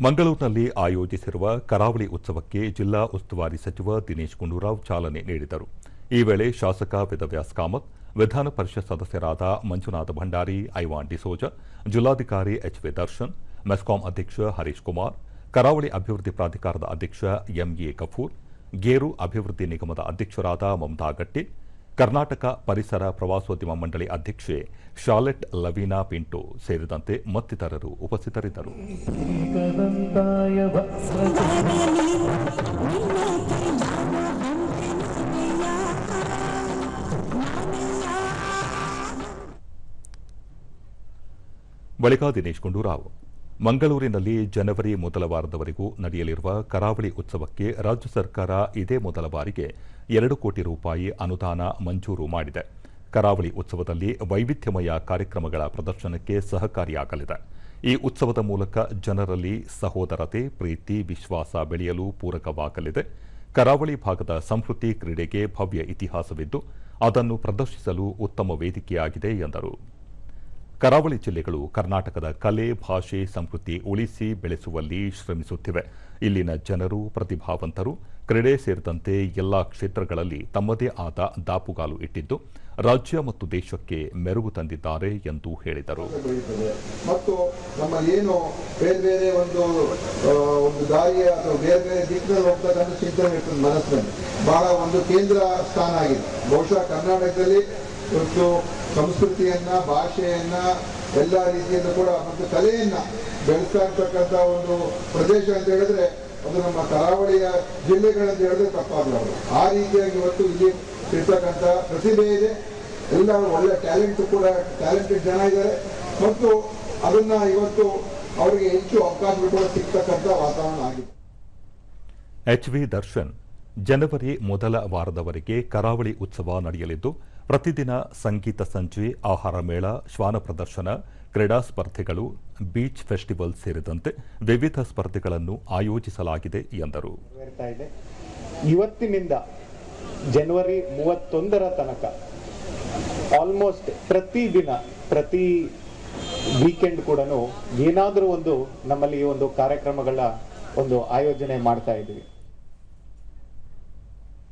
ಮಂಗಳೂರಿನಲ್ಲಿ ಆಯೋಜಿಸಿರುವ ಕರಾವಳಿ ಉತ್ಸವಕ್ಕೆ ಜಿಲ್ಲಾ ಉಸ್ತುವಾರಿ ಸಚಿವ ದಿನೇಶ್ ಗುಂಡೂರಾವ್ ಚಾಲನೆ ನೀಡಿದರು. ಈ ವೇಳೆ ಶಾಸಕ ವೇದವ್ಯಾಸ್ ಕಾಮತ್, ವಿಧಾನ ಪರಿಷತ್ ಸದಸ್ಯರಾದ ಮಂಜುನಾಥ ಭಂಡಾರಿ, ಐವಾನ್ ಡಿಸೋಜ, ಜಿಲ್ಲಾಧಿಕಾರಿ ಎಚ್ ವಿ ದರ್ಶನ್, ಮೆಸ್ಕಾಂ ಅಧ್ಯಕ್ಷ ಹರೀಶ್ ಕುಮಾರ್, ಕರಾವಳಿ ಅಭಿವೃದ್ಧಿ ಪ್ರಾಧಿಕಾರದ ಅಧ್ಯಕ್ಷ ಎಂಎ ಕಫೂರ್, ಗೇರು ಅಭಿವೃದ್ಧಿ ನಿಗಮದ ಅಧ್ಯಕ್ಷರಾದ ಮಮತಾ ಗಟ್ಟಿ ಕರ್ನಾಟಕ ಪರಿಸರ ಪ್ರವಾಸೋದ್ಯಮ ಮಂಡಳಿ ಅಧ್ಯಕ್ಷೆ ಶಾಲೆಟ್ ಲವೀನಾ ಪಿಂಟು ಸೇರಿದಂತೆ ಮತ್ತಿತರರು ಉಪಸ್ಥಿತರಿದ್ದರು. ಬಳಿಕ ದಿನೇಶ್ ಗುಂಡೂರಾವ್. ಮಂಗಳೂರಿನಲ್ಲಿ ಜನವರಿ ಮೊದಲ ವಾರದವರೆಗೂ ನಡೆಯಲಿರುವ ಕರಾವಳಿ ಉತ್ಸವಕ್ಕೆ ರಾಜ್ಯ ಸರ್ಕಾರ ಇದೇ ಮೊದಲ ಬಾರಿಗೆ ಎರಡು ಕೋಟಿ ರೂಪಾಯಿ ಅನುದಾನ ಮಂಜೂರು ಮಾಡಿದೆ. ಕರಾವಳಿ ಉತ್ಸವದಲ್ಲಿ ವೈವಿಧ್ಯಮಯ ಕಾರ್ಯಕ್ರಮಗಳ ಪ್ರದರ್ಶನಕ್ಕೆ ಸಹಕಾರಿಯಾಗಲಿದೆ. ಈ ಉತ್ಸವದ ಮೂಲಕ ಜನರಲ್ಲಿ ಸಹೋದರತೆ, ಪ್ರೀತಿ, ವಿಶ್ವಾಸ ಬೆಳೆಯಲು ಪೂರಕವಾಗಲಿದೆ. ಕರಾವಳಿ ಭಾಗದ ಸಂಸ್ಕೃತಿ ಕ್ರೀಡೆಗೆ ಭವ್ಯ ಇತಿಹಾಸವಿದ್ದು, ಅದನ್ನು ಪ್ರದರ್ಶಿಸಲು ಉತ್ತಮ ವೇದಿಕೆಯಾಗಿದೆ ಎಂದರು. ಕರಾವಳಿ ಜಿಲ್ಲೆಗಳು ಕರ್ನಾಟಕದ ಕಲೆ, ಭಾಷೆ, ಸಂಸ್ಕೃತಿ ಉಳಿಸಿ ಬೆಳೆಸುವಲ್ಲಿ ಶ್ರಮಿಸುತ್ತಿವೆ. ಇಲ್ಲಿನ ಜನರು, ಪ್ರತಿಭಾವಂತರು, ಕ್ರೀಡೆ ಸೇರಿದಂತೆ ಎಲ್ಲಾ ಕ್ಷೇತ್ರಗಳಲ್ಲಿ ತಮ್ಮದೇ ಆದ ದಾಪುಗಾಲು ಇಟ್ಟಿದ್ದು, ರಾಜ್ಯ ಮತ್ತು ದೇಶಕ್ಕೆ ಮೆರುಗು ತಂದಿದ್ದಾರೆ ಎಂದು ಹೇಳಿದರು. ಮತ್ತು ನಮ್ಮ ಏನು ಬೇರೆ ಬೇರೆ ಒಂದು ಒಂದು ದಾರಿಯ ಅಥವಾ ಬೇರೆ ಬೇರೆ ದಿಕ್ಕಿನಲ್ಲಿ ಹೋಗ್ತಕ್ಕಂಥ ಚಿಂತನೆ ಇರ್ತದೆ ಮನಸ್ಸಿನಲ್ಲಿ. ಬಹಳ ಒಂದು ಕೇಂದ್ರ ಸ್ಥಾನ ಆಗಿದೆ. ಬಹುಶಃ ಕರ್ನಾಟಕದಲ್ಲಿ ಇವತ್ತು ಸಂಸ್ಕೃತಿಯನ್ನ, ಭಾಷೆಯನ್ನ, ಎಲ್ಲ ರೀತಿಯಲ್ಲೂ ಕೂಡ ಮತ್ತು ಕಲೆಯನ್ನ ಬೆಳೆಸ್ತಾ ಇರ್ತಕ್ಕಂಥ ಒಂದು ಪ್ರದೇಶ ಅಂತ ಹೇಳಿದ್ರೆ ಅದು ನಮ್ಮ ಕರಾವಳಿಯ ಜಿಲ್ಲೆಗಳಂತ ಹೇಳಿದ್ರೆ ತಪ್ಪಾಗಲಾರದು ಆ ರೀತಿಯಾಗಿ ಇವತ್ತು ಇಲ್ಲಿ ಇರ್ತಕ್ಕಂಥ ಪ್ರತಿಭೆ ಇದೆ. ಎಲ್ಲ ಒಳ್ಳೆ ಟ್ಯಾಲೆಂಟ್ ಕೂಡ ಟ್ಯಾಲೆಂಟೆಡ್ ಜನ ಇದ್ದಾರೆ. ಮತ್ತು ಅದನ್ನ ಇವತ್ತು ಅವರಿಗೆ ಹೆಚ್ಚು ಅವಕಾಶಗಳು ಸಿಗ್ತಕ್ಕಂಥ ವಾತಾವರಣ ಆಗಿದೆ. ಎಚ್ ವಿ ದರ್ಶನ್ ಜನವರಿ ಮೊದಲ ವಾರದವರೆಗೆ ಕರಾವಳಿ ಉತ್ಸವ ನಡೆಯಲಿದ್ದು, ಪ್ರತಿದಿನ ಸಂಗೀತ ಸಂಜೆ, ಆಹಾರ ಮೇಳ, ಶ್ವಾನ ಪ್ರದರ್ಶನ, ಕ್ರೀಡಾ ಸ್ಪರ್ಧೆಗಳು, ಬೀಚ್ ಫೆಸ್ಟಿವಲ್ ಸೇರಿದಂತೆ ವಿವಿಧ ಸ್ಪರ್ಧೆಗಳನ್ನು ಆಯೋಜಿಸಲಾಗಿದೆ ಎಂದರು. ಇವತ್ತಿನಿಂದ ಜನವರಿ ಮೂವತ್ತೊಂದರ ತನಕ ಆಲ್ಮೋಸ್ಟ್ ಪ್ರತಿದಿನ ಪ್ರತಿ ವೀಕೆಂಡ್ ಕೂಡ ಏನಾದರೂ ಒಂದು ನಮ್ಮಲ್ಲಿ ಒಂದು ಕಾರ್ಯಕ್ರಮಗಳ ಒಂದು ಆಯೋಜನೆ ಮಾಡ್ತಾ ಇದ್ದೀವಿ.